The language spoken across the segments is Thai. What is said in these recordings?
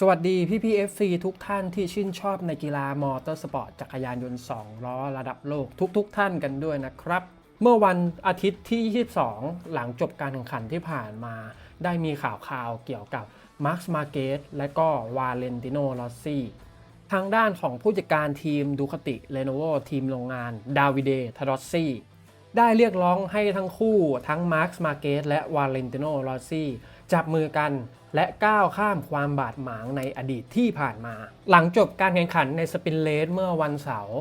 สวัสดีพี่พีเอฟซีทุกท่านที่ชื่นชอบในกีฬามอเตอร์สปอร์ตจักรยานยนต์ 2 ล้อระดับโลกทุกๆทท่านกันด้วยนะครับ เมื่อวันอาทิตย์ที่ 22 หลังจบการแข่งขันที่ผ่านมา ได้มีข่าวข่าวเกี่ยวกับมาร์คมาเกสและก็วาเลนติโนลอสซี่ทางด้านของผู้จัดการทีมดูคติเลโนโวทีมโรงงานดาวิเดทารอสซี่ได้เรียกร้องให้ทั้งคู่ทั้งมาร์คมาเกสและวาเลนติโนลอซี่ จับมือกันและก้าวข้ามความบาดหมางในอดีตที่ผ่านมา หลังจบการแข่งขันในสปินเลสเมื่อวันเสาร์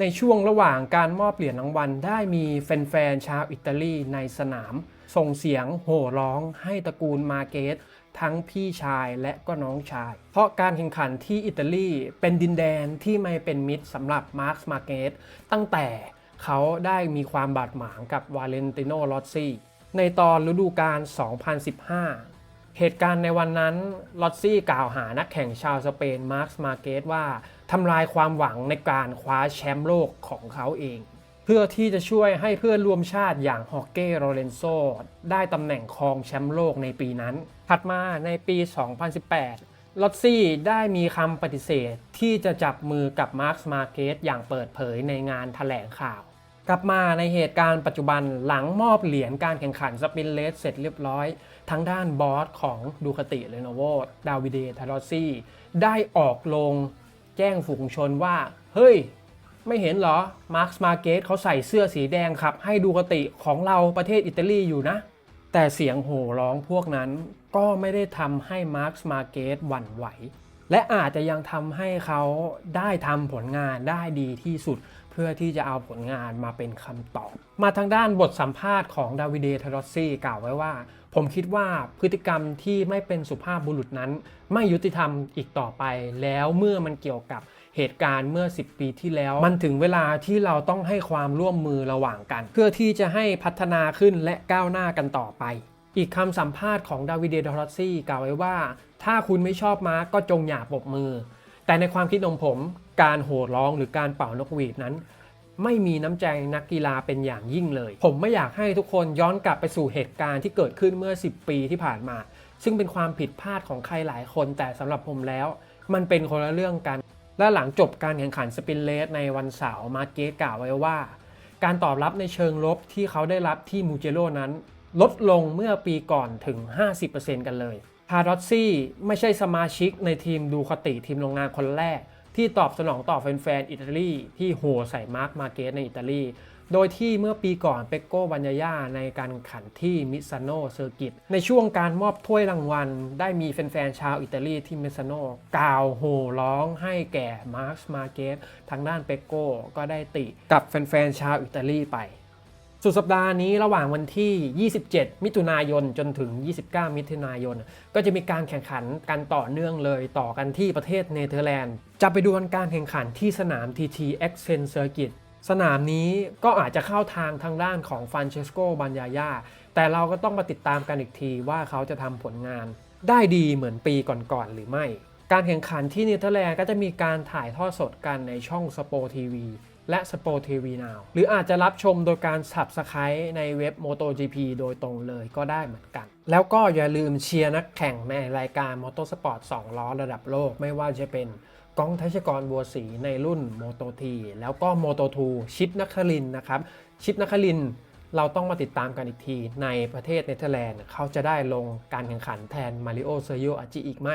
ในช่วงระหว่างการมอบเหรียญรางวัลได้มีแฟนๆชาวอิตาลีในสนาม ส่งเสียงโห่ร้องให้ตระกูลมาเกสทั้งพี่ชายและก็น้องชาย เพราะการแข่งขันที่อิตาลีเป็นดินแดนที่ไม่เป็นมิตรสำหรับมาร์คมาเกสตั้งแต่เขาได้มีความบาดหมางกับวาเลนติโนลอสซี่ ในตอนฤดูกาล 2015 เหตุการณ์ในวันนั้นลอตซี่กล่าวหานักแข่งชาวสเปนมาร์คสมาเกสว่าทำลายความหวังในการคว้าแชมป์โลกของเขาเอง เพื่อที่จะช่วยให้เพื่อนร่วมชาติอย่างฮอกเก้โรเลนโซได้ตำแหน่งครองแชมป์โลกในปีนั้น ถัดมาในปี 2018ลอตซี่ได้มีคำปฏิเสธที่จะจับมือกับมาร์คสมาเกสอย่างเปิดเผยในงานถแถลงข่าว กลับมาในเหตุการณ์ปัจจุบันหลังมอบเหรียญการแข่งขันสปินเลสเสร็จเรียบร้อย ทางด้านบอสของดูคติเลโนโวดาวิเดทารอซี่ ได้ออกลงแจ้งฝูงชนว่า เฮ้ย ไม่เห็นเหรอ มาร์คมาเกสเขาใส่เสื้อสีแดงขับ ให้ดูคติของเราประเทศอิตาลีอยู่นะ แต่เสียงโห่ร้องพวกนั้นก็ไม่ได้ทำให้มาร์คมาเกสหวั่นไหว และอาจจะยังทำให้เขาได้ทำผลงานได้ดีที่สุด เพื่อที่จะเอาผลงานมาเป็นคำตอบ มาทางด้านบทสัมภาษณ์ของดาวิเดทารอสซี่กล่าวไว้ว่า ผมคิดว่าพฤติกรรมที่ไม่เป็นสุภาพบุรุษนั้น ไม่ยุติธรรมอีกต่อไป แล้วเมื่อมันเกี่ยวกับเหตุการณ์เมื่อ 10 ปีที่แล้ว มันถึงเวลาที่เราต้องให้ความร่วมมือระหว่างกัน เพื่อที่จะให้พัฒนาขึ้นและก้าวหน้ากันต่อไป อีกคำสัมภาษณ์ของดาวิดเดอรอซี่กล่าวไว้ว่า ถ้าคุณไม่ชอบมาร์กก็จงอย่าปรบมือ แต่ในความคิดของผม การโห่ร้องหรือการเป่านกหวีดนั้น ไม่มีน้ำใจนักกีฬาเป็นอย่างยิ่งเลย ผมไม่อยากให้ทุกคนย้อนกลับไปสู่เหตุการณ์ที่เกิดขึ้นเมื่อ 10 ปีที่ผ่านมา ซึ่งเป็นความผิดพลาดของใครหลายคน แต่สำหรับผมแล้ว มันเป็นคนละเรื่องกัน และหลังจบการแข่งขันสปินเลสในวันเสาร์มาร์เกตกล่าวไว้ว่า การตอบรับในเชิงลบที่เขาได้รับที่มูเจโรนั้น ลดลงเมื่อปีก่อนถึง 50%กันเลย พารอตซี่ไม่ใช่สมาชิกในทีมดูคติทีมโรงงานคนแรก ที่ตอบสนองต่อแฟนๆอิตาลีที่โหใส่มาร์คมาเกสในอิตาลีโดยที่เมื่อปีก่อนเปโก้บัญญาย่าในการขันที่มิซานโนเซอร์กิตในช่วงการมอบถ้วยรางวัล ได้มีแฟนๆชาวอิตาลีที่มิซานโนกล่าวโห่ร้องให้แก่มาร์คมาเกสทางด้านเปโก้ก็ได้ติกับแฟนๆชาวอิตาลีไป สุดสัปดาห์นี้ระหว่างวันที่ 27 มิถุนายนจนถึง 29 มิถุนายน ก็จะมีการแข่งขันกันต่อเนื่องเลยต่อกันที่ประเทศเนเธอร์แลนด์ จะไปดูการแข่งขันที่สนาม TT e x c e n Circuit สนามนี้ก็อาจจะเข้าทางทางด้านของฟรานเชสโกบัญญาย่าแต่เราก็ต้องมาติดตามกันอีกทีว่าเขาจะทำผลงาน ได้ดีเหมือนปีก่อนๆหรือไม่ การแข่งขันที่เนเธอร์แลนด์ก็จะมีการถ่ายทอดสดกันในช่องสป o ทีวี และสป o ทีวีนาวหรืออาจจะรับชมโดยการ Subscribe ในเว็บ MotoGP โดยตรงเลยก็ได้เหมือนกัน แล้วก็อย่าลืมเชียร์นักแข่งในรายการ Motorsport 2 ล้อระดับโลกไม่ว่าจะเป็นก้องทัชกรบัวศรีในรุ่น Moto T แล้วก็ Moto 2 ชิปนักคลินนะครับ ชิปนักคลินเราต้องมาติดตามกันอีกทีในประเทศเนเธอร์แลนด์เขาจะได้ลงการแข่งขันแทนมาริโอเซโยอาจิอีกไหม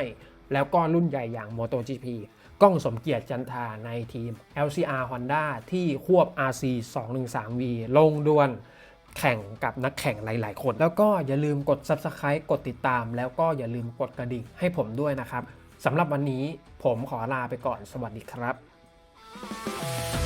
แล้วก็รุ่นใหญ่อย่าง MotoGP ก้องสมเกียรติจันทาในทีม LCR Honda ที่ควบ RC 213V ลงดวลแข่งกับนักแข่งหลาย ๆ คน แล้วก็อย่าลืมกด Subscribe กดติดตาม แล้วก็อย่าลืมกดกระดิ่งให้ผมด้วยนะครับสำหรับวันนี้ผมขอลาไปก่อนสวัสดีครับ